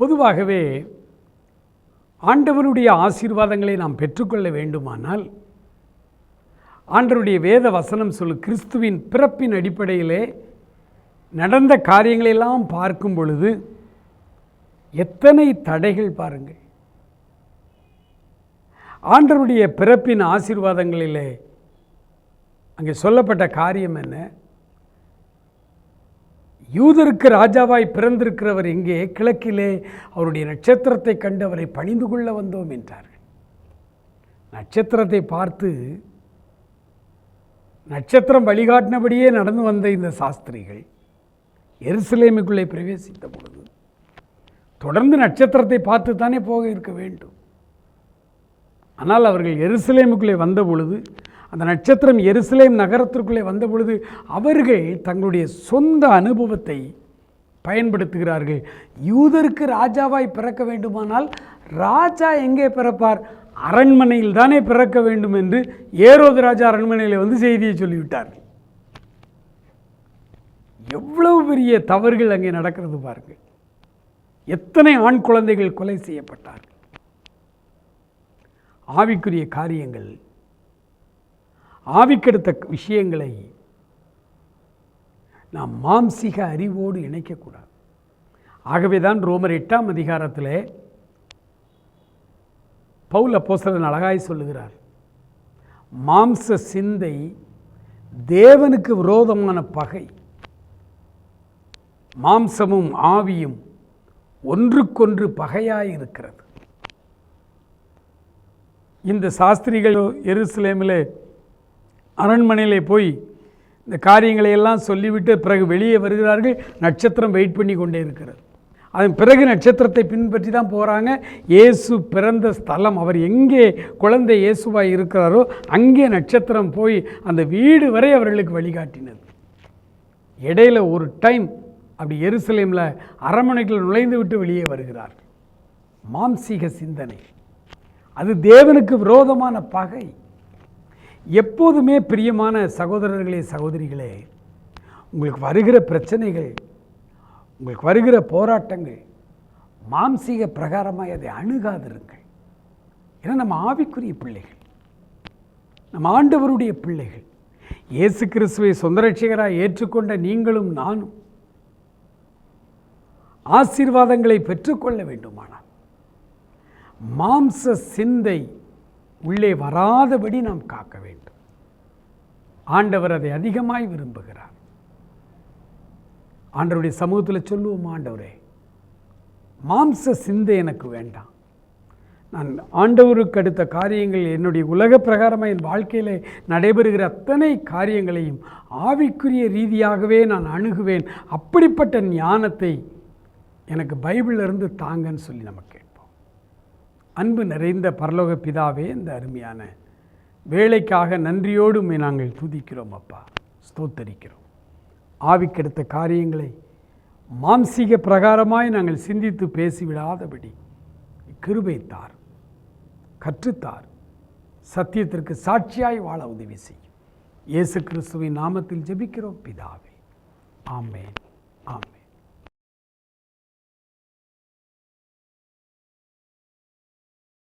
பொதுவாகவே ஆண்டவருடைய ஆசீர்வாதங்களை நாம் பெற்றுக்கொள்ள வேண்டுமானால் ஆண்டவருடைய வேத வசனம் சொல்லு கிறிஸ்துவின் பிறப்பின் அடிப்படையிலே நடந்த காரியங்களெல்லாம் பார்க்கும் பொழுது எத்தனை தடைகள் பாருங்கள். ஆண்டருடைய பிறப்பின் ஆசீர்வாதங்களிலே அங்கே சொல்லப்பட்ட காரியம் என்ன? யூதருக்கு ராஜாவாய் பிறந்திருக்கிறவர் இங்கே கிழக்கிலே அவருடைய நட்சத்திரத்தை கண்டு அவரை பணிந்து கொள்ள வந்தோம் என்றார்கள். நட்சத்திரத்தை பார்த்து நட்சத்திரம் வழிகாட்டினபடியே நடந்து வந்த இந்த சாஸ்திரிகள் எருசலேமுக்குள்ளே பிரவேசித்த பொழுது தொடர்ந்து நட்சத்திரத்தை பார்த்து தானே போக இருக்க வேண்டும். ஆனால் அவர்கள் எருசலேமுக்குள்ளே வந்த பொழுது அந்த நட்சத்திரம் எருசலேம் நகரத்திற்குள்ளே வந்த பொழுது அவர்கள் தங்களுடைய சொந்த அனுபவத்தை பயன்படுத்துகிறார்கள். யூதருக்கு ராஜாவாய் பிறக்க வேண்டுமானால் ராஜா எங்கே பிறப்பார்? அரண்மனையில் தானே பிறக்க வேண்டும் என்று ஏரோது ராஜா அரண்மனையில் வந்து செய்தியை சொல்லிவிட்டார்கள். எவ்வளவு பெரிய தவறுகள் அங்கே நடக்கிறது பாருங்கள் எத்தனை ஆண் குழந்தைகள் கொலை செய்யப்பட்டார்கள். ஆவிக்குரிய காரியங்கள் ஆவிக்கெடுத்த விஷயங்களை நாம் மாம்சிக அறிவோடு இணைக்கக்கூடாது. ஆகவே தான் ரோமர் எட்டாம் அதிகாரத்தில் பவுல் அப்போசலன் அழகாய் சொல்லுகிறார் மாம்ச சிந்தை தேவனுக்கு விரோதமான பகை. மாம்சமும் ஆவியும் ஒன்றுக்கொன்று பகையாக இருக்கிறது இந்த சாஸ்திரிகள் எருசலேமில் அரண்மனையில் போய் இந்த காரியங்களை எல்லாம் சொல்லிவிட்டு பிறகு வெளியே வருகிறார்கள். நட்சத்திரம் வெயிட் பண்ணி கொண்டே இருக்கிறது. அதன் பிறகு நட்சத்திரத்தை பின்பற்றி தான் போகிறாங்க இயேசு பிறந்த ஸ்தலம் அவர் எங்கே குழந்தை இயேசுவாய் இருக்கிறாரோ அங்கே நட்சத்திரம் போய் அந்த வீடு வரை அவர்களுக்கு வழிகாட்டினது. இடையில ஒரு டைம் அப்படி எருசலேமில் அரண்மனைக்குள் நுழைந்து விட்டு வெளியே வருகிறார். மாம்சீக சிந்தனை. அது தேவனுக்கு விரோதமான பகை. எப்போதுமே பிரியமான சகோதரர்களே சகோதரிகளே உங்களுக்கு வருகிற பிரச்சனைகள் உங்களுக்கு வருகிற போராட்டங்கள் மாம்சீக பிரகாரமாக அதை அணுகாதிருங்கள். ஏன்னா நம்ம ஆவிக்குரிய பிள்ளைகள். நம்ம ஆண்டவருடைய பிள்ளைகள். இயேசு கிறிஸ்துவை சொந்த ரட்சகராக ஏற்றுக்கொண்ட நீங்களும் நானும் ஆசீர்வாதங்களை பெற்றுக்கொள்ள வேண்டுமானால். மாம்ச சிந்தை உள்ளே வராதபடி நாம் காக்க வேண்டும். ஆண்டவர் அதை அதிகமாய் விரும்புகிறார். ஆண்டவருடைய சமூகத்தில் சொல்லுவோம் ஆண்டவரே மாம்ச சிந்தை எனக்கு வேண்டாம். நான் ஆண்டவருக்கு அடுத்த காரியங்கள் என்னுடைய உலக பிரகாரமாக என் வாழ்க்கையில் நடைபெறுகிற அத்தனை காரியங்களையும் ஆவிக்குரிய ரீதியாகவே நான் அணுகுவேன். அப்படிப்பட்ட ஞானத்தை எனக்கு பைபிளிலிருந்து தாங்கன்னு சொல்லி நம்ம கேட்போம். அன்பு நிறைந்த பரலோக பிதாவே இந்த அருமையான வேலைக்காக நன்றியோடு நாங்கள் துதிக்கிறோம் அப்பா. ஸ்தோத்தரிக்கிறோம். ஆவிக்கெடுத்த காரியங்களை மாம்சீக பிரகாரமாய் நாங்கள் சிந்தித்து பேசிவிடாதபடி கிருபைத்தார் கற்றுத்தார் சத்தியத்திற்கு சாட்சியாய் வாழ உதவி செய்யும். இயேசு கிறிஸ்துவின் நாமத்தில் ஜெபிக்கிறோம் பிதாவே. ஆமேன். ஆமென்.